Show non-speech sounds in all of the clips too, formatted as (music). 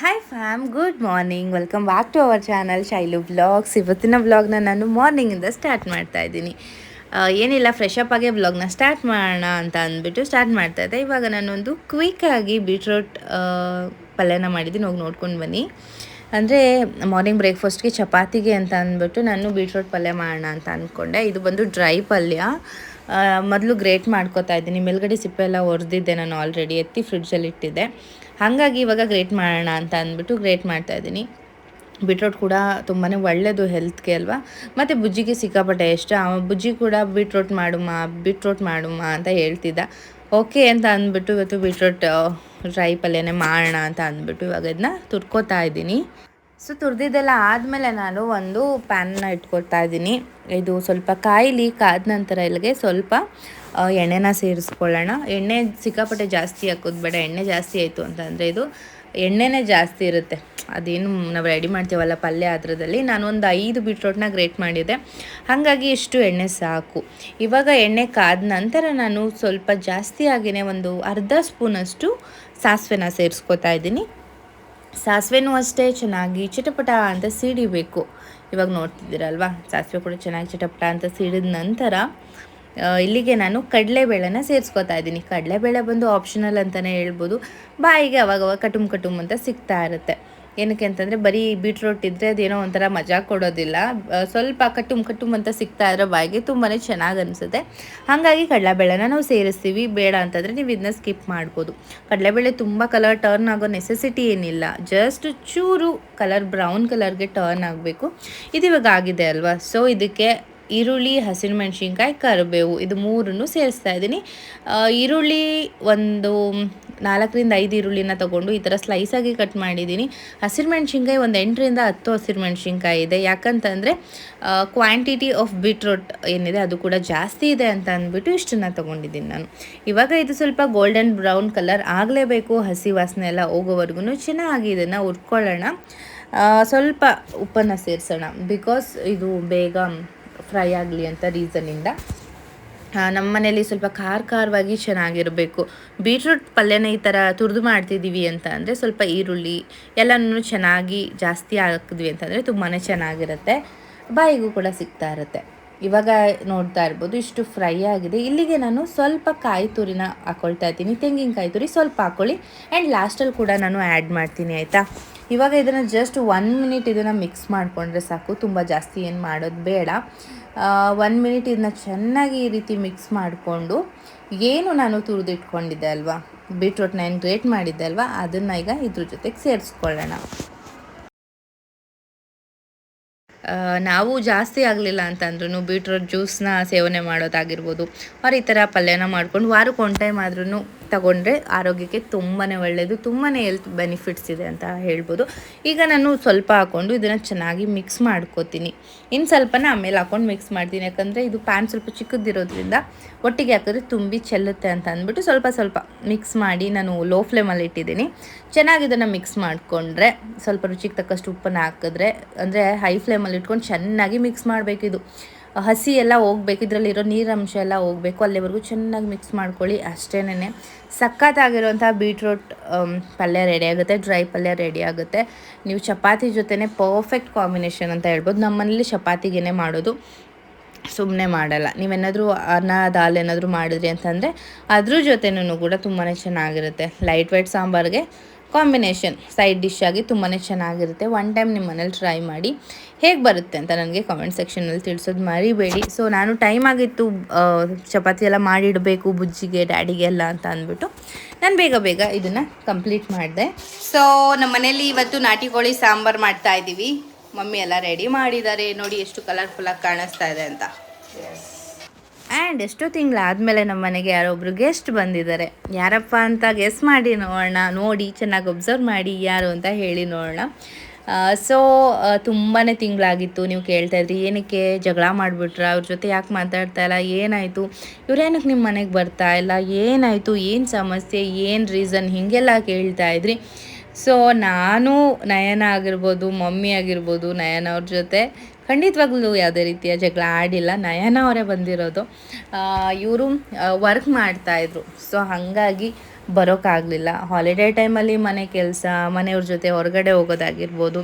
Hi fam good morning welcome back to our channel Shailu blogs ಇವತ್ತಿನ ಬ್ಲಾಗ್ನ ನಾನು ಮಾರ್ನಿಂಗಿಂದ start ಮಾಡ್ತಾ ಇದ್ದೀನಿ. ಏನಿಲ್ಲ ಫ್ರೆಶ್ ಅಪ್ ಆಗಿ ಬ್ಲಾಗ್ನ ಸ್ಟಾರ್ಟ್ ಮಾಡೋಣ ಅಂತ ಅಂದ್ಬಿಟ್ಟು ಸ್ಟಾರ್ಟ್ ಮಾಡ್ತಾ ಇದ್ದೆ. ಇವಾಗ ನಾನೊಂದು ಕ್ವಿಕ್ಕಾಗಿ ಬೀಟ್ರೂಟ್ ಪಲ್ಯನ ಮಾಡಿದ್ದೀನಿ. ಹೋಗಿ ನೋಡ್ಕೊಂಡು ಬನ್ನಿ. ಅಂದರೆ ಮಾರ್ನಿಂಗ್ ಬ್ರೇಕ್ಫಾಸ್ಟ್ಗೆ ಚಪಾತಿಗೆ ಅಂತ ಅಂದ್ಬಿಟ್ಟು ನಾನು ಬೀಟ್ರೂಟ್ ಪಲ್ಯ ಮಾಡೋಣ ಅಂತ ಅಂದ್ಕೊಂಡೆ. ಇದು ಬಂದು ಡ್ರೈ ಪಲ್ಯ. ಮೊದಲು ಗ್ರೇಟ್ ಮಾಡ್ಕೋತಾ ಇದ್ದೀನಿ. ಮೇಲ್ಗಡೆ ಸಿಪ್ಪೆ ಎಲ್ಲ ಒರೆದಿದ್ದೆ ನಾನು ಆಲ್ರೆಡಿ ಎತ್ತಿ ಫ್ರಿಡ್ಜಲ್ಲಿ ಇಟ್ಟಿದ್ದೆ. ಹಾಗಾಗಿ ಇವಾಗ ಗ್ರೇಟ್ ಮಾಡೋಣ ಅಂತ ಅಂದ್ಬಿಟ್ಟು ಗ್ರೇಟ್ ಮಾಡ್ತಾ ಇದ್ದೀನಿ. ಬೀಟ್ರೋಟ್ ಕೂಡ ತುಂಬಾ ಒಳ್ಳೆಯದು ಹೆಲ್ತ್ಗೆ ಅಲ್ವಾ? ಮತ್ತು ಬುಜ್ಜಿಗೆ ಸಿಕ್ಕಾಪಟ್ಟೆ ಆ, ಬುಜ್ಜಿ ಕೂಡ ಬೀಟ್ರೋಟ್ ಮಾಡುಮ್ಮ ಬೀಟ್ರೋಟ್ ಮಾಡುಮ್ಮ ಅಂತ ಹೇಳ್ತಿದ್ದ. ಓಕೆ ಅಂತ ಅಂದ್ಬಿಟ್ಟು ಇವತ್ತು ಬೀಟ್ರೋಟ್ ಡ್ರೈ ಪಲ್ಯನೇ ಮಾಡೋಣ ಅಂತ ಅಂದ್ಬಿಟ್ಟು ಇವಾಗ ಇದನ್ನ ತುರ್ಕೋತಾ ಇದ್ದೀನಿ. ಸೊ, ತುರಿದಿದ್ದೆಲ್ಲ ಆದಮೇಲೆ ನಾನು ಒಂದು ಪ್ಯಾನ್ನ ಇಟ್ಕೊಳ್ತಾ ಇದ್ದೀನಿ. ಇದು ಸ್ವಲ್ಪ ಕಾಯಿಲಿ ಕಾದ ನಂತರ ಇಲ್ಲಿಗೆ ಸ್ವಲ್ಪ ಎಣ್ಣೆನ ಸೇರಿಸ್ಕೊಳ್ಳೋಣ. ಎಣ್ಣೆ ಸಿಕ್ಕಾಪಟ್ಟೆ ಜಾಸ್ತಿ ಹಾಕೋದು ಬೇಡ, ಎಣ್ಣೆ ಜಾಸ್ತಿ ಆಯಿತು ಅಂತಂದರೆ ಇದು ಎಣ್ಣೆನೇ ಜಾಸ್ತಿ ಇರುತ್ತೆ. ಅದೇನು ನಾವು ರೆಡಿ ಮಾಡ್ತೀವಲ್ಲ ಪಲ್ಯ ಅದರದಲ್ಲಿ. ನಾನು ಒಂದು ಐದು ಬೀಟ್ರೋಟ್ನ ಗ್ರೇಟ್ ಮಾಡಿದೆ. ಹಾಗಾಗಿ ಇಷ್ಟು ಎಣ್ಣೆ ಸಾಕು. ಇವಾಗ ಎಣ್ಣೆ ಕಾದ ನಂತರ ನಾನು ಸ್ವಲ್ಪ ಜಾಸ್ತಿ ಆಗಿನೇ ಒಂದು ಅರ್ಧ ಸ್ಪೂನಷ್ಟು ಸಾಸಿವೆನ ಸೇರಿಸ್ಕೊತಾ ಇದ್ದೀನಿ. ಸಾಸಿವೆನೂ ಅಷ್ಟೇ ಚೆನ್ನಾಗಿ ಚಿಟಪಟ ಅಂತ ಸಿಡಿಬೇಕು. ಇವಾಗ ನೋಡ್ತಿದ್ದೀರಲ್ವಾ? ಸಾಸಿವೆ ಕೂಡ ಚೆನ್ನಾಗಿ ಚಿಟಪಟ ಅಂತ ಸಿಡಿದ ನಂತರ ಇಲ್ಲಿಗೆ ನಾನು ಕಡಲೆಬೇಳೆನ ಸೇರಿಸ್ಕೊತಾ ಇದ್ದೀನಿ. ಕಡಲೆಬೇಳೆ ಬಂದು ಆಪ್ಷನಲ್ ಅಂತಲೇ ಹೇಳ್ಬೋದು. ಬಾಯಿಗೆ ಅವಾಗವಾಗ ಕಟುಮ್ ಕಟುಮ್ ಅಂತ ಸಿಗ್ತಾ ಇರುತ್ತೆ. ಏನಕ್ಕೆ ಅಂತಂದರೆ ಬರೀ ಬೀಟ್ರೋಟ್ ಇದ್ದರೆ ಅದೇನೋ ಒಂಥರ ಮಜಾ ಕೊಡೋದಿಲ್ಲ. ಸ್ವಲ್ಪ ಕಟ್ಟುಮ್ ಕಟ್ಟುಮ್ ಅಂತ ಸಿಗ್ತಾ ಇದ್ರೆ ಬಾಯಿಗೆ ತುಂಬಾ ಚೆನ್ನಾಗಿ ಅನಿಸುತ್ತೆ. ಹಾಗಾಗಿ ಕಡಲೆಬೇಳೆನ ನಾವು ಸೇರಿಸ್ತೀವಿ. ಬೇಡ ಅಂತಂದರೆ ನೀವು ಇದನ್ನ ಸ್ಕಿಪ್ ಮಾಡ್ಬೋದು. ಕಡಲೆಬೇಳೆ ತುಂಬ ಕಲರ್ ಟರ್ನ್ ಆಗೋ ನೆಸೆಸಿಟಿ ಏನಿಲ್ಲ. ಜಸ್ಟ್ ಚೂರು ಕಲರ್ ಬ್ರೌನ್ ಕಲರ್ಗೆ ಟರ್ನ್ ಆಗಬೇಕು. ಇದು ಇವಾಗ ಆಗಿದೆ ಅಲ್ವಾ? ಸೊ ಇದಕ್ಕೆ ಈರುಳ್ಳಿ ಹಸಿರುಮೆಣ್ಸಿನ್ಕಾಯಿ ಕರಿಬೇವು ಇದು ಮೂರನ್ನು ಸೇರಿಸ್ತಾ ಇದ್ದೀನಿ. ಈರುಳ್ಳಿ ಒಂದು ನಾಲ್ಕರಿಂದ ಐದು ಈರುಳ್ಳಿನ ತಗೊಂಡು ಈ ಥರ ಸ್ಲೈಸಾಗಿ ಕಟ್ ಮಾಡಿದ್ದೀನಿ. ಹಸಿರುಮೆಣ್ಸಿನ್ಕಾಯಿ ಒಂದು ಎಂಟರಿಂದ ಹತ್ತು ಹಸಿರುಮೆಣ್ಸಿನ್ಕಾಯಿ ಇದೆ. ಯಾಕಂತಂದರೆ ಕ್ವಾಂಟಿಟಿ ಆಫ್ ಬೀಟ್ರೋಟ್ ಏನಿದೆ ಅದು ಕೂಡ ಜಾಸ್ತಿ ಇದೆ ಅಂತ ಅಂದ್ಬಿಟ್ಟು ಇಷ್ಟನ್ನು ತೊಗೊಂಡಿದ್ದೀನಿ ನಾನು. ಇವಾಗ ಇದು ಸ್ವಲ್ಪ ಗೋಲ್ಡನ್ ಬ್ರೌನ್ ಕಲರ್ ಆಗಲೇಬೇಕು. ಹಸಿ ವಾಸನೆ ಎಲ್ಲ ಹೋಗೋವರೆಗೂ ಚೆನ್ನಾಗಿ ಇದನ್ನು ಹುರ್ಕೊಳ್ಳೋಣ. ಸ್ವಲ್ಪ ಉಪ್ಪನ್ನು ಸೇರಿಸೋಣ. ಬಿಕಾಸ್ ಇದು ಬೇಗ ಫ್ರೈ ಆಗಲಿ ಅಂತ ರೀಸನಿಂದ ನಮ್ಮ ಮನೇಲಿ ಸ್ವಲ್ಪ ಖಾರ ಖಾರವಾಗಿ ಚೆನ್ನಾಗಿರಬೇಕು. ಬೀಟ್ರೂಟ್ ಪಲ್ಯನ ಈ ಥರ ತುರಿದು ಮಾಡ್ತಿದ್ದೀವಿ ಅಂತ ಅಂದರೆ ಸ್ವಲ್ಪ ಈರುಳ್ಳಿ ಎಲ್ಲನೂ ಚೆನ್ನಾಗಿ ಜಾಸ್ತಿ ಹಾಕಿದ್ವಿ ಅಂತಂದರೆ ತುಂಬಾ ಚೆನ್ನಾಗಿರುತ್ತೆ. ಬಾಯಿಗೂ ಕೂಡ ಸಿಗ್ತಾ ಇರುತ್ತೆ. ಇವಾಗ ನೋಡ್ತಾ ಇರ್ಬೋದು ಇಷ್ಟು ಫ್ರೈ ಆಗಿದೆ. ಇಲ್ಲಿಗೆ ನಾನು ಸ್ವಲ್ಪ ಕಾಯಿ ತುರಿನ ಹಾಕೊಳ್ತಾ ಇದ್ದೀನಿ. ತೆಂಗಿನಕಾಯಿ ತುರಿ ಸ್ವಲ್ಪ ಹಾಕ್ಕೊಳ್ಳಿ ಆ್ಯಂಡ್ ಲಾಸ್ಟಲ್ಲಿ ಕೂಡ ನಾನು ಆ್ಯಡ್ ಮಾಡ್ತೀನಿ, ಆಯಿತಾ? ಇವಾಗ ಇದನ್ನು ಜಸ್ಟ್ ಒನ್ ಮಿನಿಟ್ ಇದನ್ನು ಮಿಕ್ಸ್ ಮಾಡಿಕೊಂಡ್ರೆ ಸಾಕು. ತುಂಬ ಜಾಸ್ತಿ ಏನು ಮಾಡೋದು ಬೇಡ. ಒನ್ ಮಿನಿಟ್ ಇದನ್ನ ಚೆನ್ನಾಗಿ ಈ ರೀತಿ ಮಿಕ್ಸ್ ಮಾಡಿಕೊಂಡು ಏನು ನಾನು ತುರಿದಿಟ್ಕೊಂಡಿದ್ದೆ ಅಲ್ವಾ? ಬೀಟ್ರೂಟ್ನ ಏನು ಗ್ರೇಟ್ ಮಾಡಿದ್ದೆ ಅಲ್ವಾ? ಅದನ್ನು ಈಗ ಇದ್ರ ಜೊತೆಗೆ ಸೇರಿಸ್ಕೊಳ್ಳೋಣ. ನಾವು ಜಾಸ್ತಿ ಆಗಲಿಲ್ಲ ಅಂತಂದ್ರೂ ಬೀಟ್ರೋಟ್ ಜ್ಯೂಸ್ನ ಸೇವನೆ ಮಾಡೋದಾಗಿರ್ಬೋದು ಅವ್ರು ಈ ಥರ ಪಲ್ಯನ ಮಾಡ್ಕೊಂಡು ವಾರಕ್ಕೆ ಒನ್ ಟೈಮ್ ಆದ್ರೂ ತಗೊಂಡ್ರೆ ಆರೋಗ್ಯಕ್ಕೆ ತುಂಬಾ ಒಳ್ಳೆಯದು ತುಂಬಾ ಹೆಲ್ತ್ ಬೆನಿಫಿಟ್ಸ್ ಇದೆ ಅಂತ ಹೇಳ್ಬೋದು. ಈಗ ನಾನು ಸ್ವಲ್ಪ ಹಾಕ್ಕೊಂಡು ಇದನ್ನು ಚೆನ್ನಾಗಿ ಮಿಕ್ಸ್ ಮಾಡ್ಕೋತೀನಿ. ಇನ್ನು ಸ್ವಲ್ಪನ ಆಮೇಲೆ ಹಾಕ್ಕೊಂಡು ಮಿಕ್ಸ್ ಮಾಡ್ತೀನಿ. ಯಾಕಂದರೆ ಇದು ಪ್ಯಾನ್ ಸ್ವಲ್ಪ ಚಿಕ್ಕದಿರೋದ್ರಿಂದ ಒಟ್ಟಿಗೆ ಹಾಕಿದ್ರೆ ತುಂಬಿ ಚೆಲ್ಲುತ್ತೆ ಅಂತ ಅಂದ್ಬಿಟ್ಟು ಸ್ವಲ್ಪ ಸ್ವಲ್ಪ ಮಿಕ್ಸ್ ಮಾಡಿ ನಾನು ಲೋ ಫ್ಲೇಮಲ್ಲಿ ಇಟ್ಟಿದ್ದೀನಿ. ಚೆನ್ನಾಗಿ ಇದನ್ನು ಮಿಕ್ಸ್ ಮಾಡಿಕೊಂಡ್ರೆ ಸ್ವಲ್ಪ ರುಚಿಗೆ ತಕ್ಕಷ್ಟು ಉಪ್ಪನ್ನು ಹಾಕಿದ್ರೆ, ಅಂದರೆ ಹೈ ಫ್ಲೇಮಲ್ಲಿ ಇಟ್ಕೊಂಡು ಚೆನ್ನಾಗಿ ಮಿಕ್ಸ್ ಮಾಡಬೇಕಿದು. ಹಸಿ ಎಲ್ಲ ಹೋಗ್ಬೇಕು, ಇದರಲ್ಲಿರೋ ನೀರಂಶ ಎಲ್ಲ ಹೋಗಬೇಕು, ಅಲ್ಲಿವರೆಗೂ ಚೆನ್ನಾಗಿ ಮಿಕ್ಸ್ ಮಾಡ್ಕೊಳ್ಳಿ ಅಷ್ಟೇನೆ ಸಖತ್ತಾಗಿರುವಂಥ ಬೀಟ್ರೂಟ್ ಪಲ್ಯ ರೆಡಿ ಆಗುತ್ತೆ ಡ್ರೈ ಪಲ್ಯ ರೆಡಿ ಆಗುತ್ತೆ. ನೀವು ಚಪಾತಿ ಜೊತೆನೇ ಪರ್ಫೆಕ್ಟ್ ಕಾಂಬಿನೇಷನ್ ಅಂತ ಹೇಳ್ಬೋದು. ನಮ್ಮನೇಲಿ ಚಪಾತಿಗೇ ಮಾಡೋದು ಸುಮ್ಮನೆ ಮಾಡಲ್ಲ. ನೀವೇನಾದರೂ ಅನ್ನ, ದಾಲ್ ಏನಾದರೂ ಮಾಡಿದ್ರಿ ಅಂತಂದರೆ ಅದ್ರ ಜೊತೆನೂ ಕೂಡ ತುಂಬಾ ಚೆನ್ನಾಗಿರುತ್ತೆ. ಲೈಟ್ ವೈಟ್ ಸಾಂಬಾರಿಗೆ ಕಾಂಬಿನೇಷನ್ ಸೈಡ್ ಡಿಶ್ ಆಗಿ ತುಂಬಾ ಚೆನ್ನಾಗಿರುತ್ತೆ. ಒನ್ ಟೈಮ್ ನಿಮ್ಮ ಮನೇಲಿ ಟ್ರೈ ಮಾಡಿ ಹೇಗೆ ಬರುತ್ತೆ ಅಂತ ನನಗೆ ಕಾಮೆಂಟ್ ಸೆಕ್ಷನಲ್ಲಿ ತಿಳಿಸೋದು ಮರಿಬೇಡಿ. ಸೊ ನಾನು ಟೈಮ್ ಆಗಿತ್ತು ಚಪಾತಿ ಎಲ್ಲ ಮಾಡಿಡಬೇಕು ಬುಜ್ಜಿಗೆ ಡ್ಯಾಡಿಗೆ ಎಲ್ಲ ಅಂತ ಅಂದ್ಬಿಟ್ಟು ನಾನು ಬೇಗ ಬೇಗ ಇದನ್ನು ಕಂಪ್ಲೀಟ್ ಮಾಡಿದೆ. ಸೊ ನಮ್ಮ ಮನೇಲಿ ಇವತ್ತು ನಾಟಿ ಕೋಳಿ ಸಾಂಬಾರು ಮಾಡ್ತಾ ಇದ್ದೀವಿ ಮಮ್ಮಿ ಎಲ್ಲ ರೆಡಿ ಮಾಡಿದ್ದಾರೆ. ನೋಡಿ ಎಷ್ಟು ಕಲರ್ಫುಲ್ಲಾಗಿ ಕಾಣಿಸ್ತಾ ಇದೆ ಅಂತ. ಆ್ಯಂಡ್ ಎಷ್ಟೋ ತಿಂಗಳಾದಮೇಲೆ ನಮ್ಮ ಮನೆಗೆ ಯಾರೊಬ್ಬರು ಗೆಸ್ಟ್ ಬಂದಿದ್ದಾರೆ. ಯಾರಪ್ಪ ಅಂತ ಗೆಸ್ ಮಾಡಿ ನೋಡೋಣ. ನೋಡಿ, ಚೆನ್ನಾಗಿ ಒಬ್ಸರ್ವ್ ಮಾಡಿ, ಯಾರು ಅಂತ ಹೇಳಿ ನೋಡೋಣ. ಸೊ ತುಂಬಾ ತಿಂಗಳಾಗಿತ್ತು. ನೀವು ಕೇಳ್ತಾ ಇದ್ರಿ, ಏನಕ್ಕೆ ಜಗಳ ಮಾಡಿಬಿಟ್ರ? ಅವ್ರ ಜೊತೆ ಯಾಕೆ ಮಾತಾಡ್ತಾ ಇಲ್ಲ? ಏನಾಯಿತು? ಇವ್ರೇನಕ್ಕೆ ನಿಮ್ಮ ಮನೆಗೆ ಬರ್ತಾ ಇಲ್ಲ? ಏನಾಯಿತು? ಏನು ಸಮಸ್ಯೆ? ಏನು ರೀಸನ್ ಹೀಗೆಲ್ಲ ಕೇಳ್ತಾ ಇದ್ರಿ. ಸೊ ನಾನು ನಯನ ಆಗಿರ್ಬೋದು, ಮಮ್ಮಿ ಆಗಿರ್ಬೋದು, ನಯನ ಅವ್ರ ಜೊತೆ ಖಂಡಿತವಾಗ್ಲೂ ಯಾವುದೇ ರೀತಿಯ ಜಗಳ ಆಡಿಲ್ಲ. ನಯನ ಅವರೇ ಬಂದಿರೋದು. ಇವರು ವರ್ಕ್ ಮಾಡ್ತಾಯಿದ್ರು ಸೊ ಹಾಗಾಗಿ ಬರೋಕ್ಕಾಗಲಿಲ್ಲ ಹಾಲಿಡೇ ಟೈಮಲ್ಲಿ ಮನೆ ಕೆಲಸ, ಮನೆಯವ್ರ ಜೊತೆ ಹೊರಗಡೆ ಹೋಗೋದಾಗಿರ್ಬೋದು,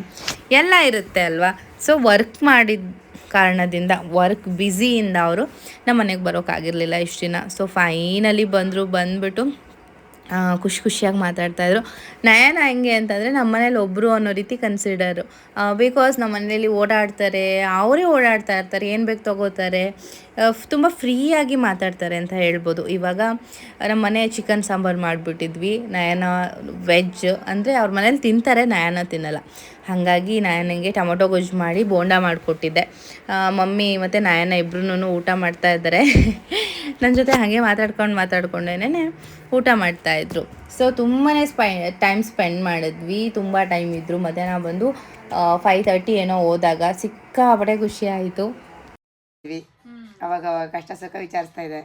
ಎಲ್ಲ ಇರುತ್ತೆ ಅಲ್ವಾ? ಸೊ ವರ್ಕ್ ಮಾಡಿದ ಕಾರಣದಿಂದ ವರ್ಕ್ ಬ್ಯುಸಿಯಿಂದ ಅವರು ನಮ್ಮ ಮನೆಗೆ ಬರೋಕ್ಕಾಗಿರಲಿಲ್ಲ ಇಷ್ಟು ದಿನ. ಸೊ ಫೈನಲಿ ಬಂದರು, ಬಂದುಬಿಟ್ಟು ಖುಷಿ ಖುಷಿಯಾಗಿ ಮಾತಾಡ್ತಾಯಿದ್ರು ನಯನ ಹೆಂಗೆ ಅಂತಂದರೆ ನಮ್ಮ ಮನೇಲಿ ಒಬ್ಬರು ಅನ್ನೋ ರೀತಿ ಕನ್ಸಿಡರು ಬಿಕಾಸ್ ನಮ್ಮ ಮನೆಯಲ್ಲಿ ಓಡಾಡ್ತಾರೆ, ಅವರೇ ಓಡಾಡ್ತಾ ಇರ್ತಾರೆ, ಏನು ಬೇಕು ತಗೋತಾರೆ. ತುಂಬ ಫ್ರೀಯಾಗಿ ಮಾತಾಡ್ತಾರೆ ಅಂತ ಹೇಳ್ಬೋದು. ಇವಾಗ ನಮ್ಮ ಮನೆ ಚಿಕನ್ ಸಾಂಬಾರು ಮಾಡಿಬಿಟ್ಟಿದ್ವಿ. ನಯನ ವೆಜ್ ಅಂದರೆ ಅವ್ರ ಮನೇಲಿ ತಿಂತಾರೆ, ನಯನ ತಿನ್ನಲ್ಲ. ಹಾಗಾಗಿ ನಯನಿಗೆ ಟೊಮೊಟೊ ಗೊಜ್ಜು ಮಾಡಿ ಬೋಂಡ ಮಾಡಿಕೊಟ್ಟಿದ್ದೆ. ಮಮ್ಮಿ ಮತ್ತು ನಯನ ಇಬ್ಬರೂ ಊಟ ಮಾಡ್ತಾ ಇದ್ದಾರೆ. (laughs) ನನ್ನ ಜೊತೆ ಹಾಗೆ ಮಾತಾಡ್ಕೊಂಡು ಮಾತಾಡ್ಕೊಂಡೇನೆ. ಊಟ ಮಾಡ್ತಾಯಿದ್ರು ಸೊ ತುಂಬಾ ಸ್ಪೆ ಟೈಮ್ ಸ್ಪೆಂಡ್ ಮಾಡಿದ್ವಿ. ತುಂಬ ಟೈಮ್ ಇದ್ದರು ಮಧ್ಯಾಹ್ನ ಬಂದು ಫೈವ್ ತರ್ಟಿ ಏನೋ ಹೋದಾಗ ಸಿಕ್ಕಾಪಟ್ಟೆ ಖುಷಿ ಆಯಿತು. ಅವಾಗ ಅವಾಗ ಕಷ್ಟ ಸುಖ ವಿಚಾರಿಸ್ತಾ ಇದೆ.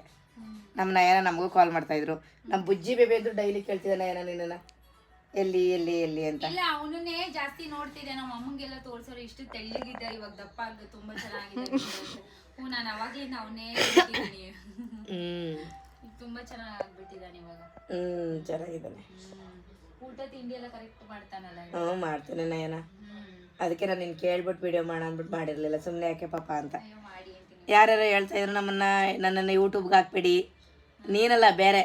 ನಮ್ಮ ನಯನ ನಮಗೂ ಕಾಲ್ ಮಾಡ್ತಾ ಇದ್ರು. ನಮ್ಮ ಬುಜ್ಜಿ ಬೇಬಿ ಇದ್ರು ಡೈಲಿ ಕೇಳ್ತಿದ್ದ ನಯನ ನಿನ್ನ ಎಲ್ಲಿ ಎಲ್ಲಿ ಎಲ್ಲಿ ಅಂತ. ಇಲ್ಲ ಅವನನ್ನೇ ಜಾಸ್ತಿ ನೋಡ್ತಿದ್ದೆ. ನಮ್ಮ ಅಮ್ಮಂಗೆಲ್ಲ ತೋರ್ಸೋರು ಇಷ್ಟು ತೆಳ್ಳಗಿದ್ದ. ಇವಾಗ ದಪ್ಪ ಆಗ ತುಂಬಾ ಚೆನ್ನಾಗಿದೆ. ಹ್ಞೂ ನಾನು ಅವಾಗಲಿಂದ ಅವನೇ ಹ್ಞೂ ತುಂಬಾ ಚೆನ್ನಾಗಿ ಆಗ್ಬಿಟ್ಟಿದ್ದಾನೆ ಇವಾಗ. ಹ್ಮ್ ಚೆನ್ನಾಗಿದ್ದಾನೆ. ಊಟ ತಿಂಡಿ ಎಲ್ಲ ಕರೆಕ್ಟ್ ಮಾಡ್ತಾನಲ್ಲ ಹ್ಞೂ ಮಾಡ್ತಾನೆ ನಯನ. ಅದಕ್ಕೆ ನಾನು ನಿನ್ ಕೇಳ್ಬಿಟ್ಟು ವಿಡಿಯೋ ಮಾಡ ಅಂದ್ಬಿಟ್ಟು ಮಾಡಿರ್ಲಿಲ್ಲ. ಸುಮ್ಮನೆ ಯಾಕೆ ಪಾಪ ಅಂತ. ಅಯ್ಯೋ ಮಾಡಿ ಅಂತೀನಿ ಯಾರ್ಯಾರು ಹೇಳ್ತಾ ಇದ್ರು ನಮ್ಮನ್ನ ನನ್ನನ್ನು ಯೂಟ್ಯೂಬ್ಗೆ ಹಾಕ್ಬೇಡಿ. ನೀನಲ್ಲ ಬೇರೆ.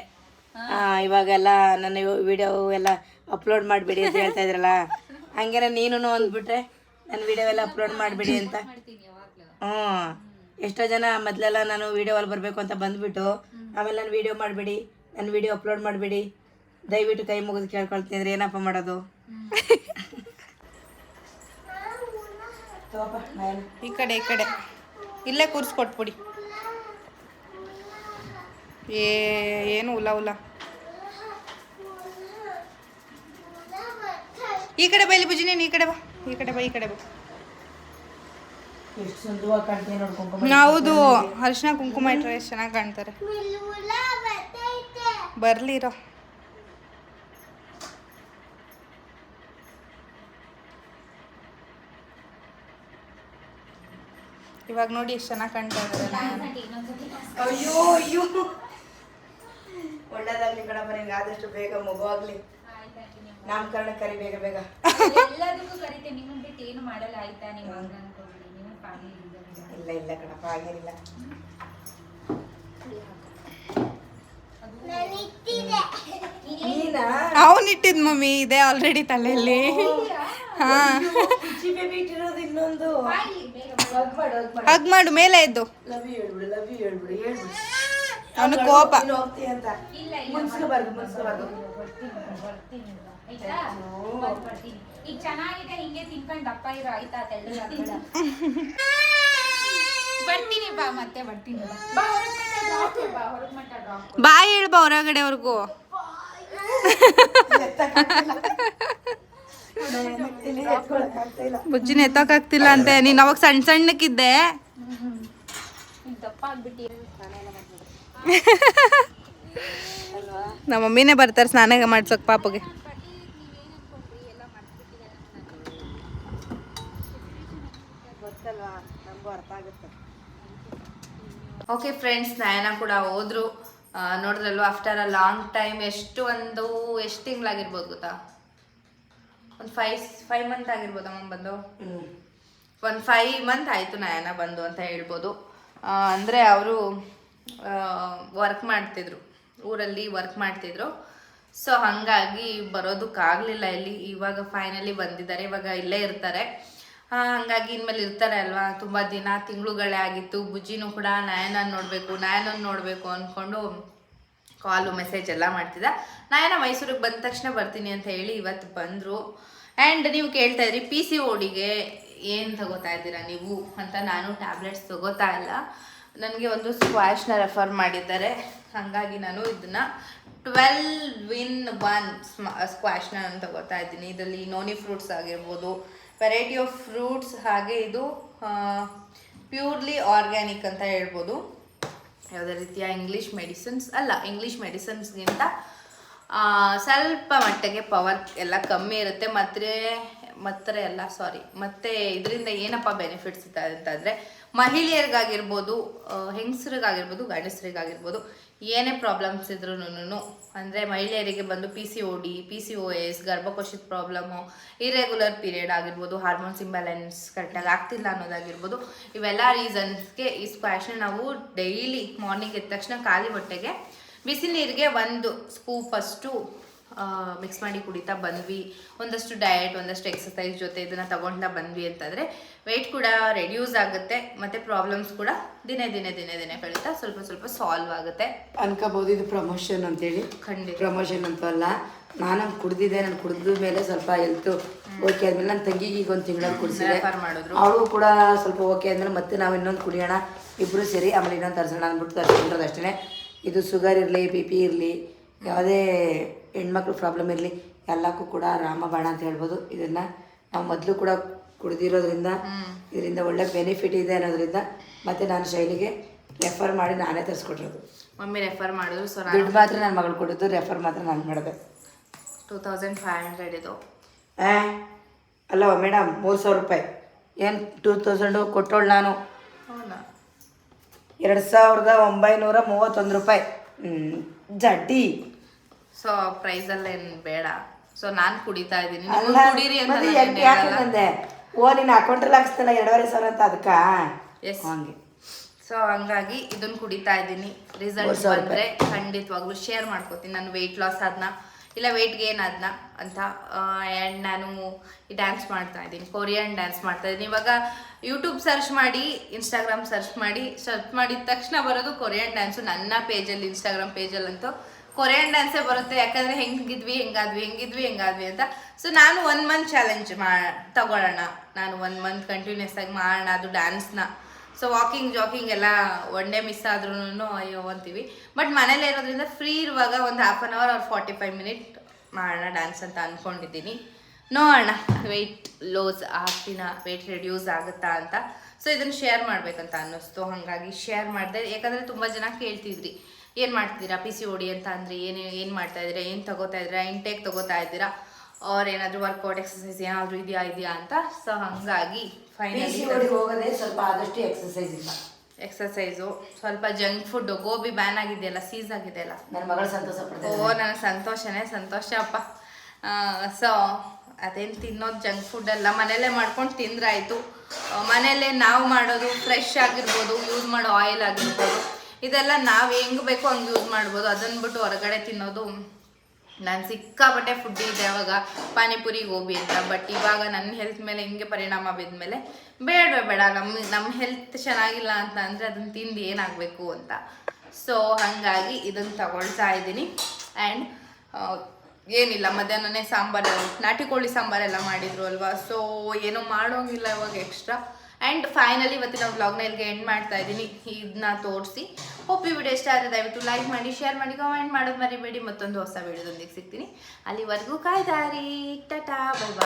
ಆ, ಇವಾಗೆಲ್ಲ ನನ್ನ ವಿಡಿಯೋ ಎಲ್ಲ ಅಪ್ಲೋಡ್ ಮಾಡಬೇಡಿ ಅಂತ ಹೇಳ್ತಾ ಇದ್ರಲ್ಲ. ಹಂಗೇನ ನೀನು ಅಂದ್ಬಿಟ್ರೆ ನನ್ನ ವಿಡಿಯೋ ಎಲ್ಲ ಅಪ್ಲೋಡ್ ಮಾಡಬೇಡಿ ಅಂತ. ಮಾಡ್ತೀನಿ ಯಾವಾಗ್ಲೂ. ಹ್ಞೂ ಎಷ್ಟೋ ಜನ ಮೊದಲೆಲ್ಲ ನಾನು ವಿಡಿಯೋ ಅಲ್ಲಿ ಬರಬೇಕು ಅಂತ ಬಂದ್ಬಿಟ್ಟು ಆಮೇಲೆ ನಾನು ವಿಡಿಯೋ ಮಾಡಬೇಡಿ, ನನ್ನ ವಿಡಿಯೋ ಅಪ್ಲೋಡ್ ಮಾಡಬೇಡಿ. ದಯವಿಟ್ಟು ಕೈ ಮುಗಿದು ಕೇಳ್ಕೊಳ್ತೀನಿ ಅಂದ್ರೆ ಏನಪ್ಪ ಮಾಡೋದು. ಈ ಕಡೆ ಈ ಕಡೆ. ಇಲ್ಲೇ ಕೂರಿಸ್ಕೊಟ್ಬಿಡಿ ಏ, ಏನು ಉಲ್ಲ ಉಲ್ಲ ಈ ಕಡೆ ಬೈಲಿ ಬುಜಿ ನೀನು ಈ ಕಡೆ ಬಾ, ಈ ಕಡೆ ಬಾ, ಈ ಕಡೆ ಬಾ. ಎಷ್ಟು ಸುಂದರವಾಗಿ ಕಾಣ್ತೀನಿ ನೋಡ್ಕೊಂಡ್ ಹೌದು ಅರಿಶಿನ ಕುಂಕುಮ ಇಟ್ರೆ ಎಷ್ಟು ಚೆನ್ನಾಗಿ ಕಾಣ್ತಾರೆ. ಬರ್ಲಿರೋ. ಇವಾಗ ನೋಡಿ ಎಷ್ಟು ಚೆನ್ನಾಗಿ ಕಾಣ್ತಾ ಇದ್ದಾರೆ ಅಯ್ಯೋ ಅಯ್ಯೋ. ಒಳ್ಳೇದಾಗ್ಲಿ ಕಣಪ್ಪ ನಿಂಗೆ ಆದಷ್ಟು ಬೇಗ ಮಗು ಆಗ್ಲಿ ನಾಮಕರಣ ಕರಿ ಬೇಗ ಬೇಗ. ಎಲ್ಲದಕ್ಕೂ ಕರಿತೇನೆ ನಿಮ್ಮ ಬಿಟ್ಟು ಏನು ಮಾಡಲ್ಲ ಆಯ್ತಾ ನೀವು ಹಂಗ ಇಲ್ಲ ಇಲ್ಲ ಕಣಪ್ಪ ಆಗಿರಲಿಲ್ಲ ನೀನಾ? ಅವನ್ ಇಟ್ಟಿದ್ ಮಮ್ಮಿ ಇದೆ ಆಲ್ರೆಡಿ ತಲೆಯಲ್ಲಿ. ಹಾ. ಇನ್ನೊಂದು. ಹಗ್ ಮಾಡು ಹಗ್ ಮಾಡು. ಹಗ್ ಮಾಡು ಮೇಲೆ ಎದ್ದು. ಅವನು ಕೋಪ. ಬರ್ತೀನಿ ಬರ್ತೀನಿ ಆಯ್ತಾ? ಮತ್ತ್ ಬರ್ತೀನಿ. ಈಗ ಚೆನ್ನಾಗಿದೆ ಹಿಂಗೆ ತಿನ್ಕೊಂಡು ದಪ್ಪ ಇರೋ ಆಯ್ತಾ? ತೆಳ್ಳಗೆ ಆಗ್ಬೇಡ. ಬರ್ತೀನಿ ಬಾ ಮತ್ತೆ ಬರ್ತೀನಿ ಬಾ. ಬಾ ಹೊರಗ್ ಮಟ್ಟ ಡ್ರಾಪ್ ಬಾ ಹೇಳ್ಬಾ ಹೊರಗಡೆವರೆಗೂ. ಬುಜ್ಜಿನ ಎತ್ತಕ್ಕಾಗ್ತಿಲ್ಲ ಅಂತೆ. ನೀನು ಅವಾಗ ಸಣ್ಣ ಸಣ್ಣಕ್ಕಿದ್ದೆ. ದಪ್ಪ ಆಗ್ಬಿಟ್ಟಿ ನಮ್ಮ ಮಮ್ಮಿನೇ ಬರ್ತಾರೆ ಸ್ನಾನ ಮಾಡ್ಸೋಕ್ ಪಾಪಗೆ. ಗೊತ್ತಲ್ವಾ? ನಮಗೂ ಅರ್ಥ ಆಗುತ್ತೆ. ಓಕೆ ಫ್ರೆಂಡ್ಸ್ ನಯನ ಕೂಡ ಹೋದ್ರು. ನೋಡಿದ್ರಲ್ವ ಆಫ್ಟರ್ ಅ ಲಾಂಗ್ ಟೈಮ್ ಎಷ್ಟು ಒಂದು ಎಷ್ಟು ತಿಂಗಳಾಗಿರ್ಬೋದು ಗೊತ್ತಾ? ಒಂದು ಫೈವ್ ಫೈವ್ ಮಂತ್ ಆಗಿರ್ಬೋದು ಅಮ್ಮ ಬಂದು? ಒಂದು ಫೈವ್ ಮಂತ್ ಆಯಿತು ನಯನ ಬಂದು ಅಂತ ಹೇಳ್ಬೋದು. ಅಂದರೆ ಅವರು ವರ್ಕ್ ಮಾಡ್ತಿದ್ರು. ಊರಲ್ಲಿ ವರ್ಕ್ ಮಾಡ್ತಿದ್ರು. ಸೊ ಹಾಗಾಗಿ ಬರೋದಕ್ಕಾಗಲಿಲ್ಲ ಇಲ್ಲಿ. ಇವಾಗ ಫೈನಲಿ ಬಂದಿದ್ದಾರೆ. ಇವಾಗ ಇಲ್ಲೇ ಇರ್ತಾರೆ. ಹಂಗಾಗಿ ಇನ್ಮೇಲೆ ಇರ್ತಾರೆ ಅಲ್ವಾ? ತುಂಬ ದಿನ, ತಿಂಗಳುಗಳೇ ಆಗಿತ್ತು. ಬುಜ್ಜಿನೂ ಕೂಡ ನಯನ ನೋಡಬೇಕು ನಯನ ನೋಡಬೇಕು ಅಂದ್ಕೊಂಡು ಕಾಲು ಮೆಸೇಜ್ ಎಲ್ಲ ಮಾಡ್ತಿದ್ದ. ನಾಯನ ಮೈಸೂರಿಗೆ ಬಂದ ತಕ್ಷಣ ಬರ್ತೀನಿ ಅಂತ ಹೇಳಿ ಇವತ್ತು ಬಂದರು. ಆ್ಯಂಡ್ ನೀವು ಕೇಳ್ತಾ ಇದ್ರಿ ಪಿ ಸಿ ಓಡಿಗೆ ಏನು ತಗೋತಾ ಇದ್ದೀರಾ ನೀವು ಅಂತ ನಾನು ಟ್ಯಾಬ್ಲೆಟ್ಸ್ ತಗೋತಾ ಇಲ್ಲ. ನನಗೆ ಒಂದು ಸ್ಕ್ವಾಶ್ನ ರೆಫರ್ ಮಾಡಿದ್ದಾರೆ. ಹಾಗಾಗಿ ನಾನು ಇದನ್ನ ಟ್ವೆಲ್ ವಿನ್ ಒನ್ ಸ್ಕ್ವಾಶ್ನ ನಾನು ತಗೋತಾ ಇದ್ದೀನಿ. ಇದರಲ್ಲಿ ನೋನಿ ಫ್ರೂಟ್ಸ್ ಆಗಿರ್ಬೋದು ವೆರೈಟಿ ಆಫ್ ಫ್ರೂಟ್ಸ್ ಹಾಗೆ ಇದು ಪ್ಯೂರ್ಲಿ ಆರ್ಗ್ಯಾನಿಕ್ ಅಂತ ಹೇಳ್ಬೋದು. ಯಾವುದೇ ರೀತಿಯ ಇಂಗ್ಲೀಷ್ ಮೆಡಿಸಿನ್ಸ್ ಅಲ್ಲ ಇಂಗ್ಲೀಷ್ ಮೆಡಿಸಿನ್ಸ್ಗಿಂತ ಸ್ವಲ್ಪ ಮಟ್ಟಿಗೆ ಪವರ್ ಎಲ್ಲ ಕಮ್ಮಿ ಇರುತ್ತೆ. ಮತ್ತೆ ಮತ್ತೆ ಎಲ್ಲ ಸಾರಿ ಮತ್ತೆ ಇದರಿಂದ ಏನಪ್ಪ ಬೆನಿಫಿಟ್ಸ್ ಅಂತಂದರೆ ಮಹಿಳೆಯರಿಗಾಗಿರ್ಬೋದು ಹೆಂಗಸರಿಗಾಗಿರ್ಬೋದು, ಗಂಡಸರಿಗಾಗಿರ್ಬೋದು ಏನೇ ಪ್ರಾಬ್ಲಮ್ಸ್ ಇದ್ರೂನು ಅಂದರೆ ಮಹಿಳೆಯರಿಗೆ ಬಂದು P C O D P C O S ಗರ್ಭಕೋಶದ problem irregular period ಆಗಿರ್ಬೋದು ಹಾರ್ಮೋನ್ಸ್ ಇಂಬ್ಯಾಲೆನ್ಸ್ ಕರೆಕ್ಟಾಗಿ ಆಗ್ತಿಲ್ಲ ಅನ್ನೋದಾಗಿರ್ಬೋದು, ಇವೆಲ್ಲ ರೀಸನ್ಸ್ಗೆ ಈ ಸ್ಕ್ವಾಶ್ನ ನಾವು ಡೈಲಿ ಮಾರ್ನಿಂಗ್ ಎದ್ದ ತಕ್ಷಣ ಖಾಲಿ ಹೊಟ್ಟೆಗೆ ಬಿಸಿ ನೀರಿಗೆ ಒಂದು ಸ್ಕೂಪ್ ಅಷ್ಟು ಮಿಕ್ಸ್ ಮಾಡಿ ಕುಡಿತಾ ಬಂದ್ವಿ. ಒಂದಷ್ಟು ಡಯಟ್ ಒಂದಷ್ಟು ಎಕ್ಸಸೈಸ್ ಜೊತೆ ಇದನ್ನು ತಗೊಂಡ್ತಾ ಬಂದ್ವಿ ಅಂತಂದರೆ ವೆಯ್ಟ್ ಕೂಡ ರೆಡ್ಯೂಸ್ ಆಗುತ್ತೆ ಮತ್ತು ಪ್ರಾಬ್ಲಮ್ಸ್ ಕೂಡ ದಿನೇ ದಿನೇ ದಿನೇ ದಿನೇ ಕಳೀತಾ ಸ್ವಲ್ಪ ಸ್ವಲ್ಪ ಸಾಲ್ವ್ ಆಗುತ್ತೆ. ಅನ್ಕೋಬಹುದು ಇದು ಪ್ರಮೋಷನ್ ಅಂತೇಳಿ. ಖಂಡಿತ. ಪ್ರಮೋಷನ್ ಅಂತೂ ಅಲ್ಲ. ನಾನು ಕುಡ್ದಿದ್ದೆ ನಾನು ಕುಡಿದ ಮೇಲೆ ಸ್ವಲ್ಪ ಹೆಲ್ತ್ ಓಕೆ ಆದ್ಮೇಲೆ ನನ್ನ ತಂಗಿಗೆ ಈಗ ಒಂದು ತಿಂಗಳಲ್ಲಿ ಕುಡಿಸಿದೆ. ಅವಳು ಕೂಡ ಸ್ವಲ್ಪ ಓಕೆ ಆದ್ಮೇಲೆ ಮತ್ತೆ ನಾವು ಇನ್ನೊಂದು ಕುಡಿಯೋಣ. ಇಬ್ಬರು ಸೇರಿ ಆಮೇಲೆ ಇನ್ನೊಂದು ತರಿಸೋಣ ಅಂದ್ಬಿಟ್ಟು ತರಿಸ್ಕೊಂಡ್ರದ್ದು ಅಷ್ಟೇ ಇದು ಶುಗರ್ ಇರಲಿ ಬಿ ಪಿ ಇರಲಿ ಯಾವುದೇ ಹೆಣ್ಮಕ್ಳು ಪ್ರಾಬ್ಲಮ್ ಇರಲಿ ಎಲ್ಲಕ್ಕೂ ಕೂಡ ರಾಮಬಾಣ ಅಂತ ಹೇಳ್ಬೋದು. ಇದನ್ನು ನಾವು ಮೊದಲು ಕೂಡ ಕುಡಿದಿರೋದ್ರಿಂದ ಇದರಿಂದ ಒಳ್ಳೆ ಬೆನಿಫಿಟ್ ಇದೆ ಅನ್ನೋದ್ರಿಂದ ಮತ್ತು ನಾನು ಶೈಲಿಗೆ ರೆಫರ್ ಮಾಡಿ ನಾನೇ ತರಿಸ್ಕೊಟ್ಟಿರೋದು. ಮಮ್ಮಿ ರೆಫರ್ ಮಾಡಿದ್ರು ಸೊ ದುಡ್ಡು ಮಾತ್ರ ನನ್ನ ಮಗಳು ಕೊಟ್ಟಿದ್ದು ರೆಫರ್ ಮಾತ್ರ ನಾನು ಮಾಡಿದೆ. ಟೂ ತೌಸಂಡ್ ಫೈವ್ ಹಂಡ್ರೆಡ್ ಇದು. ಹಾಂ ಅಲ್ಲವ ಮೇಡಮ್ ಮೂರು ಸಾವಿರ ರೂಪಾಯಿ. ಏನು ಟೂ ತೌಸಂಡು ಕೊಟ್ಟೋಳು ನಾನು? ಎರಡು ಸಾವಿರದ ಒಂಬೈನೂರ ಮೂವತ್ತೊಂದು ರೂಪಾಯಿ. ಜಡ್ಡಿ. ಸೊ ಏನ್ ಬೇಡ. ಸೊ ನಾನು ಕುಡಿತಾ ಇದ್ದೀನಿ. ನೀವು ಕುಡೀರಿ ಅಂತ ಮತ್ತೆ ನಾನೇನ್ ಯಾಕೆ ಯಾಕೆ ಹೇಳಲ್ಲ. ಬಂದೆ ಓ ನಿನ್ನ ಅಕೌಂಟಲ್ಲಿ ಎರಡೂವರೆ ಸಾವಿರ ಅಂತ ಅದಕ್ಕ? Yes. ಹಂಗೆ. ಸೊ ಹಂಗಾಗಿ ಇದನ್ನ ಕುಡಿತಾ ಇದ್ದೀನಿ. ಮೂರ್ ರಿಸಲ್ಟ್ ಸಾವಿರ ಬಂದ್ರೆ ಖಂಡಿತವಾಗ್ಲೂ ಶೇರ್ ಮಾಡ್ಕೋತೀನಿ. ನಾನು ವೆಯ್ಟ್ ಲಾಸ್ ಆದ್ನ ಇಲ್ಲ ವೆಯ್ಟ್ ಗೇನ್ ಆದ್ನ ಅಂತ ಆ್ಯಂಡ್ ನಾನು ಈ ಡ್ಯಾನ್ಸ್ ಮಾಡ್ತಾ ಇದ್ದೀನಿ. ಕೊರಿಯನ್ ಡ್ಯಾನ್ಸ್ ಮಾಡ್ತಾ ಇದ್ದೀನಿ. ಇವಾಗ ಯೂಟ್ಯೂಬ್ ಸರ್ಚ್ ಮಾಡಿ ಇನ್ಸ್ಟಾಗ್ರಾಮ್ ಸರ್ಚ್ ಮಾಡಿ ಸರ್ಚ್ ಮಾಡಿದ ತಕ್ಷಣ ಬರೋದು ಕೊರಿಯನ್ ಡ್ಯಾನ್ಸು ನನ್ನ ಪೇಜಲ್ಲಿ ಇನ್ಸ್ಟಾಗ್ರಾಮ್ ಪೇಜಲ್ಲಂತೂ ಕೊರಿಯನ್ ಡ್ಯಾನ್ಸೇ ಬರುತ್ತೆ, ಯಾಕಂದ್ರೆ ಹೆಂಗಿದ್ವಿ, ಹೆಂಗಾದ್ವಿ ಹೆಂಗಿದ್ವಿ, ಹೆಂಗಾದ್ವಿ ಅಂತ. ಸೊ ನಾನು ಒನ್ ಮಂತ್ ಚಾಲೆಂಜ್ ಮಾ, ತಗೊಳ್ಳೋಣ. ನಾನು ಒನ್ ಮಂತ್ ಕಂಟಿನ್ಯೂಸ್ ಆಗಿ ಮಾಡೋಣ ಅದು ಡ್ಯಾನ್ಸ್ನ ಸೊ ವಾಕಿಂಗ್ ಜಾಕಿಂಗ್ ಎಲ್ಲ ಒನ್ ಡೇ ಮಿಸ್ ಆದ್ರೂ ಅಯ್ಯೋ ಅಂತೀವಿ. ಬಟ್ ಮನೇಲಿ ಇರೋದ್ರಿಂದ ಫ್ರೀ ಇರುವಾಗ ಒಂದು ಹಾಫ್ ಆನ್ ಅವರ್ ಅವ್ರ ಫಾರ್ಟಿ ಫೈವ್ ಮಿನಿಟ್ ಮಾಡೋಣ ಡ್ಯಾನ್ಸ್ ಅಂತ ಅಂದ್ಕೊಂಡಿದ್ದೀನಿ ನೋಡೋಣ. ವೆಯ್ಟ್ ಲೋಸ್ ಆಗ್ತೀನ? ವೆಯ್ಟ್ ರಿಡ್ಯೂಸ್ ಆಗುತ್ತಾ ಅಂತ. ಸೊ ಇದನ್ನು ಶೇರ್ ಮಾಡಬೇಕಂತ ಅನ್ನಿಸ್ತು. ಹಾಗಾಗಿ ಶೇರ್ ಮಾಡಿದೆ. ಯಾಕಂದರೆ ತುಂಬ ಜನ ಕೇಳ್ತಿದ್ರಿ. ಏನು ಮಾಡ್ತಿದ್ದೀರಾ? ಪಿ ಸಿ ಓಡಿ ಅಂತ ಅಂದರೆ ಏನು ಏನು ಮಾಡ್ತಾ ಇದ್ದೀರಾ? ಏನು ತಗೋತಾ ಇದ್ದೀರಾ? ಇಂಟೇಕ್ ತಗೋತಾ ಇದ್ದೀರಾ? ಅವ್ರ ಏನಾದರೂ ವರ್ಕೌಟ್ ಎಕ್ಸಸೈಸ್ ಏನಾದರೂ ಇದೆಯಾ ಇದೆಯಾ ಅಂತ? ಸೊ ಹಾಗಾಗಿ ಫೈನಲಿ ಹೋಗೋದೇ ಸ್ವಲ್ಪ ಆದಷ್ಟು ಎಕ್ಸಸೈಸ್ ಇಲ್ಲ ಎಕ್ಸಸೈಸು ಸ್ವಲ್ಪ ಜಂಕ್ ಫುಡ್ ಗೋಬಿ ಬ್ಯಾನ್ ಆಗಿದೆಯಲ್ಲ ಸೀಸ್ ಆಗಿದೆಯಲ್ಲ ನನ್ನ ಮಗಳು ಸಂತೋಷ ಓ ನನ್ನ ನನಗೆ ಸಂತೋಷನೇ ಸಂತೋಷ ಅಪ್ಪ. ಸೊ ಅದೇನು ತಿನ್ನೋದು ಜಂಕ್ ಫುಡ್ ಅಲ್ಲ. ಮನೇಲೇ ಮಾಡ್ಕೊಂಡು ತಿಂದ್ರಾಯ್ತು. ಮನೇಲೇ ನಾವು ಮಾಡೋದು ಫ್ರೆಶ್ ಆಗಿರ್ಬೋದು ಯೂಸ್ ಮಾಡೋ ಆಯಿಲ್ ಆಗಿರ್ಬೋದು. ಇದೆಲ್ಲ ನಾವು ಹೆಂಗೆ ಬೇಕೋ ಹಂಗೆ ಯೂಸ್ ಮಾಡ್ಬೋದು. ಅದನ್ನ ಬಿಟ್ಟು ಹೊರಗಡೆ ತಿನ್ನೋದು ನಾನು ಸಿಕ್ಕಾಪಟ್ಟೆ ಫುಡ್ ಇದೆ ಅವಾಗ. ಪಾನಿಪುರಿ ಗೋಬಿ ಅಂತ. ಬಟ್ ಇವಾಗ ನನ್ನ ಹೆಲ್ತ್ ಮೇಲೆ ಹಿಂಗೆ ಪರಿಣಾಮ ಬಿದ್ಮೇಲೆ ಬೇಡವೇ ಬೇಡ. ನಮ್ಮ ನಮ್ಮ ಹೆಲ್ತ್ ಚೆನ್ನಾಗಿಲ್ಲ ಅಂತ ಅಂದರೆ ಅದನ್ನು ತಿಂದು ಏನಾಗಬೇಕು ಅಂತ. ಸೊ ಹಾಗಾಗಿ ಇದನ್ನು ತಗೊಳ್ತಾ ಇದ್ದೀನಿ. ಆ್ಯಂಡ್ ಏನಿಲ್ಲ. ಮಧ್ಯಾಹ್ನನೇ ಸಾಂಬಾರು, ನಾಟಿ ಕೋಳಿ ಸಾಂಬಾರೆಲ್ಲ ಮಾಡಿದ್ರು ಅಲ್ವಾ? ಸೊ ಏನೂ ಮಾಡೋಂಗಿಲ್ಲ ಇವಾಗ ಎಕ್ಸ್ಟ್ರಾ ಆ್ಯಂಡ್ ಫೈನಲಿ ಇವತ್ತಿನ ವ್ಲಾಗ್ನ ಇಲ್ಲಿಗೆ ಎಂಡ್ ಮಾಡ್ತಾ ಇದ್ದೀನಿ. ಇದನ್ನ ತೋರಿಸಿ. ಹೋಪ್ ಈ ವಿಡಿಯೋ ಇಷ್ಟ ಆದರೆ ದಯವಿಟ್ಟು ಲೈಕ್ ಮಾಡಿ ಶೇರ್ ಮಾಡಿ ಕಮೆಂಟ್ ಮಾಡೋದು ಮರಿಬೇಡಿ. ಮತ್ತೊಂದು ಹೊಸ ವಿಡಿಯೋದೊಂದಿಗೆ ಸಿಗ್ತೀನಿ. ಅಲ್ಲಿವರೆಗೂ ಕಾಯ್ದಾರಿ. Tata bye bye